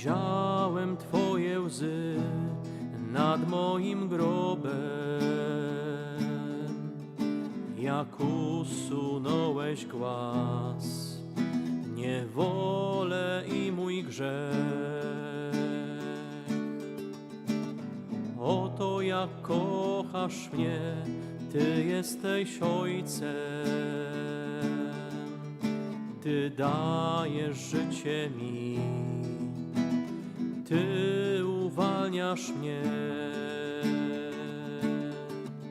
Widziałem Twoje łzy nad moim grobem, jak usunąłeś głaz, niewolę i mój grzech. Oto jak kochasz mnie, Ty jesteś Ojcem. Ty dajesz życie mi, Ty uwalniasz mnie.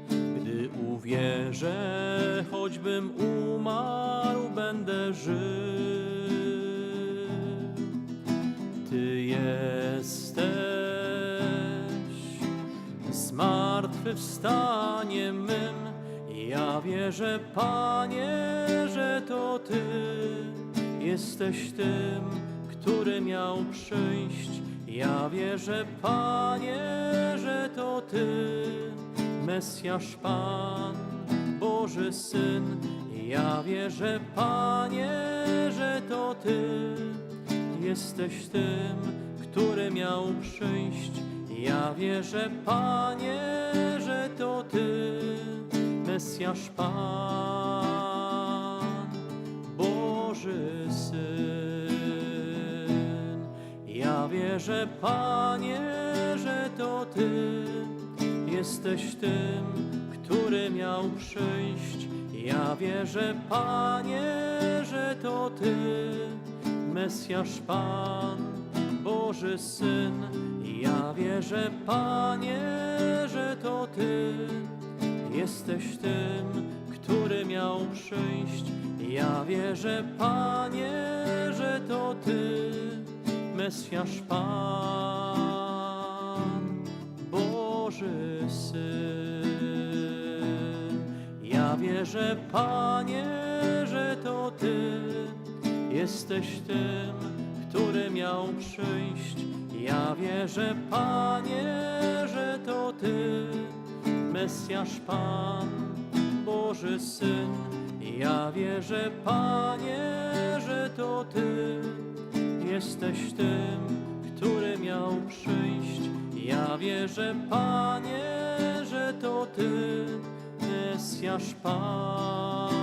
Gdy uwierzę, choćbym umarł, będę żył. Ty jesteś zmartwychwstaniem mym. Ja wierzę, Panie, że to Ty jesteś tym, który miał przyjść. Ja wierzę, Panie, że to Ty, Mesjasz Pan, Boży Syn. Ja wierzę, Panie, że to Ty jesteś tym, który miał przyjść. Ja wierzę, Panie, że to Ty, Mesjasz Pan, Boży Syn. Ja wierzę, Panie, że to Ty jesteś tym, który miał przyjść. Ja wierzę, Panie, że to Ty, Mesjasz Pan, Boży Syn. Ja wierzę, Panie, że to Ty jesteś tym, który miał przyjść. Ja wierzę, Panie, że to Ty, Mesjasz Pan, Boży Syn. Ja wierzę, Panie, że to Ty jesteś tym, który miał przyjść. Ja wierzę, Panie, że to Ty, Mesjasz Pan, Boży Syn. Ja wierzę, Panie, że to Ty jesteś tym, który miał przyjść. Ja wierzę, Panie, że to Ty, Mesjasz Pan,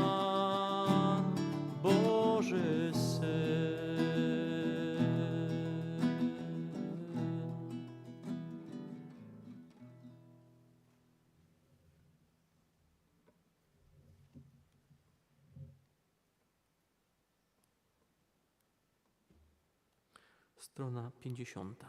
Strona 50.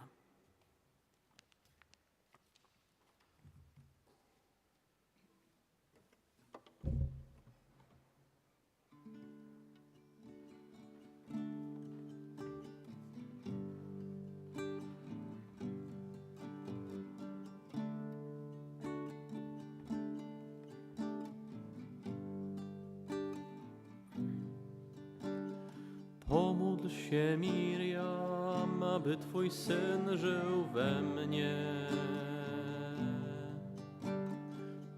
Pomódl się, Miriam, aby Twój syn żył we mnie.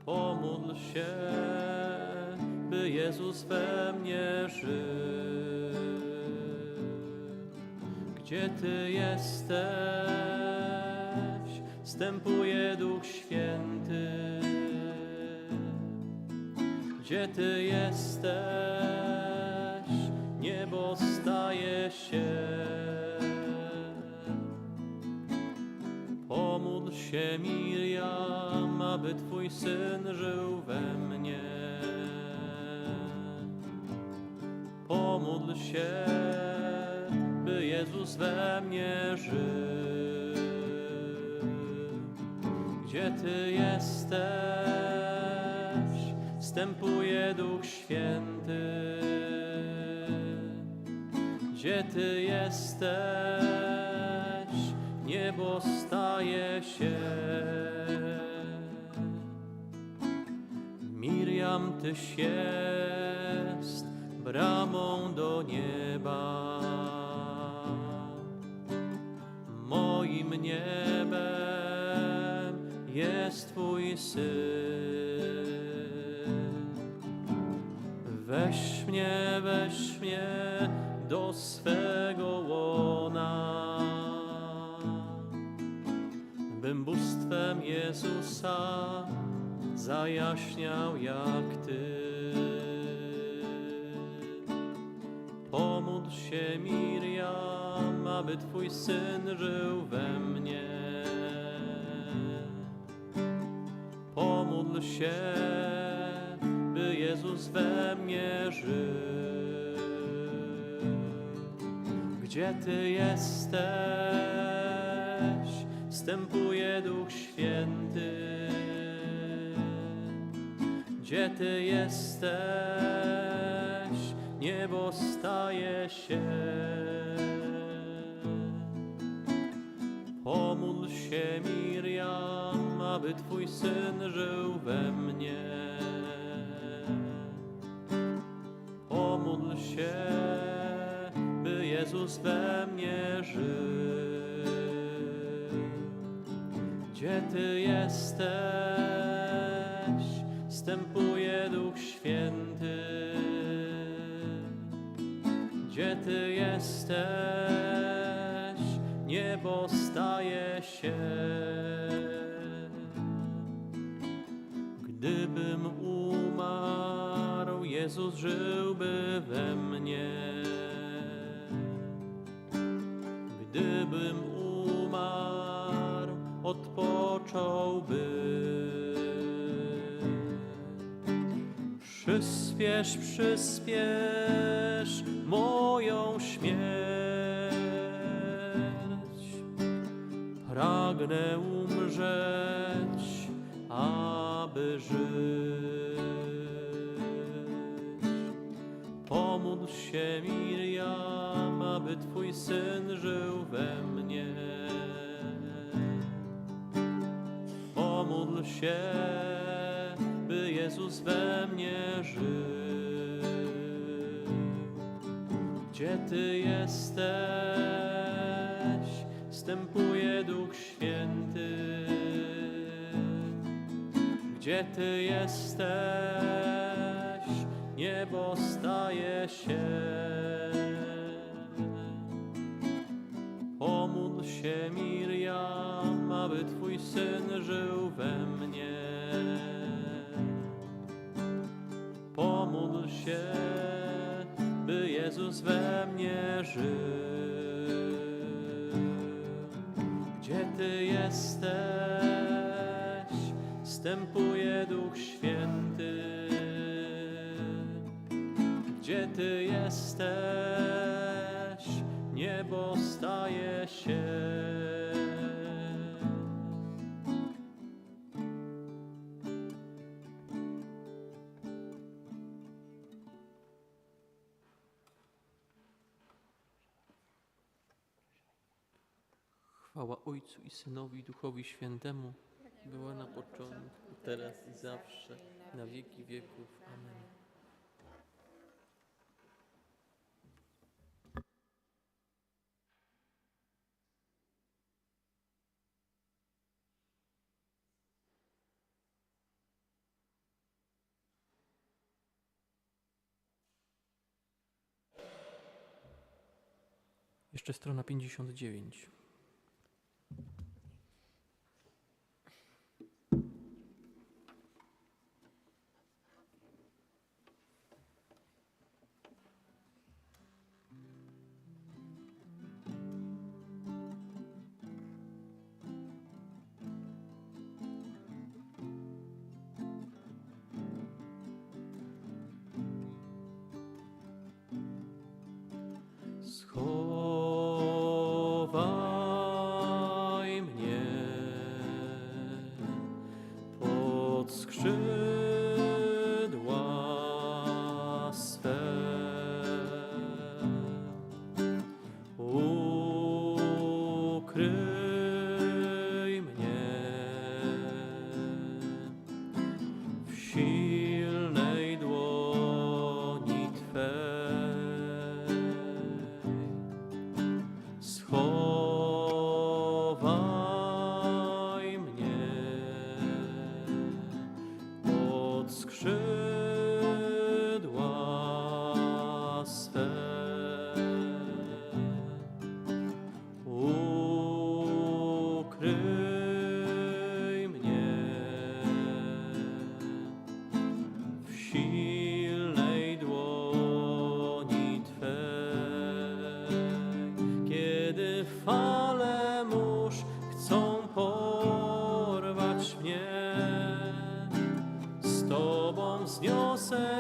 Pomódl się, by Jezus we mnie żył. Gdzie Ty jesteś, wstępuje Duch Święty. Gdzie Ty jesteś, niebo staje się. Się, Miriam, aby Twój syn żył we mnie. Pomódl się, by Jezus we mnie żył. Gdzie Ty jesteś, wstępuje Duch Święty. Gdzie Ty jesteś, niebo staje się. Miriam, Tyś jest bramą do nieba. Moim niebem jest Twój Syn. Weź mnie, weź mnie do swego bym bóstwem Jezusa zajaśniał jak Ty. Pomódl się Miriam, aby Twój Syn żył we mnie. Pomódl się, by Jezus we mnie żył. Gdzie Ty jesteś? Wstępuje Duch Święty. Gdzie Ty jesteś? Niebo staje się. Pomódl się Miriam, aby Twój Syn żył we mnie. Pomódl się, by Jezus we mnie żył. Gdzie Ty jesteś? Wstępuje Duch Święty. Gdzie Ty jesteś? Niebo staje się. Gdybym umarł, Jezus żyłby we mnie. Gdybym umarł, odpocząłby. Przyspiesz, przyspiesz moją śmierć. Pragnę umrzeć, aby żyć. Pomódl się Miriam, aby Twój Syn żył Się, by Jezus we mnie żył. Gdzie Ty jesteś? Wstępuje Duch Święty. Gdzie Ty jesteś? Niebo staje się. Pomódl się Miriam, aby Twój Syn żył Jezus we mnie żył. Gdzie Ty jesteś? Wstępuje Duch Święty. Gdzie Ty jesteś? Chwała Ojcu i Synowi Duchowi Świętemu, była na początku, teraz i zawsze, na wieki wieków. Amen. Jeszcze strona 59.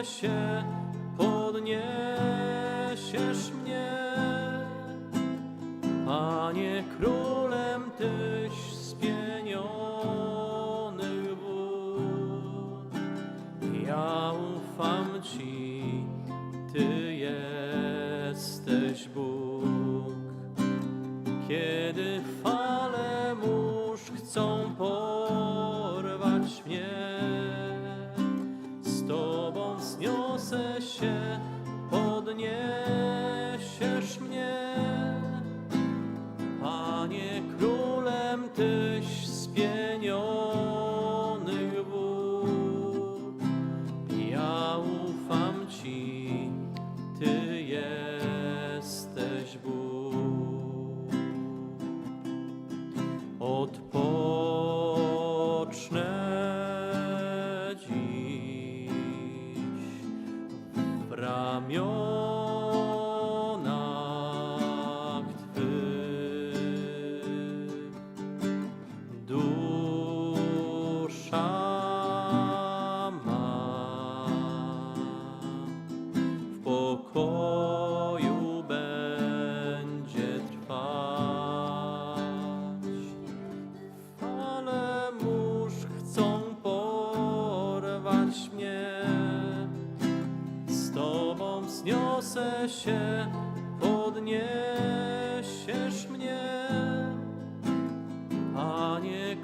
się podnieść. ramio się, podniesiesz mnie. Panie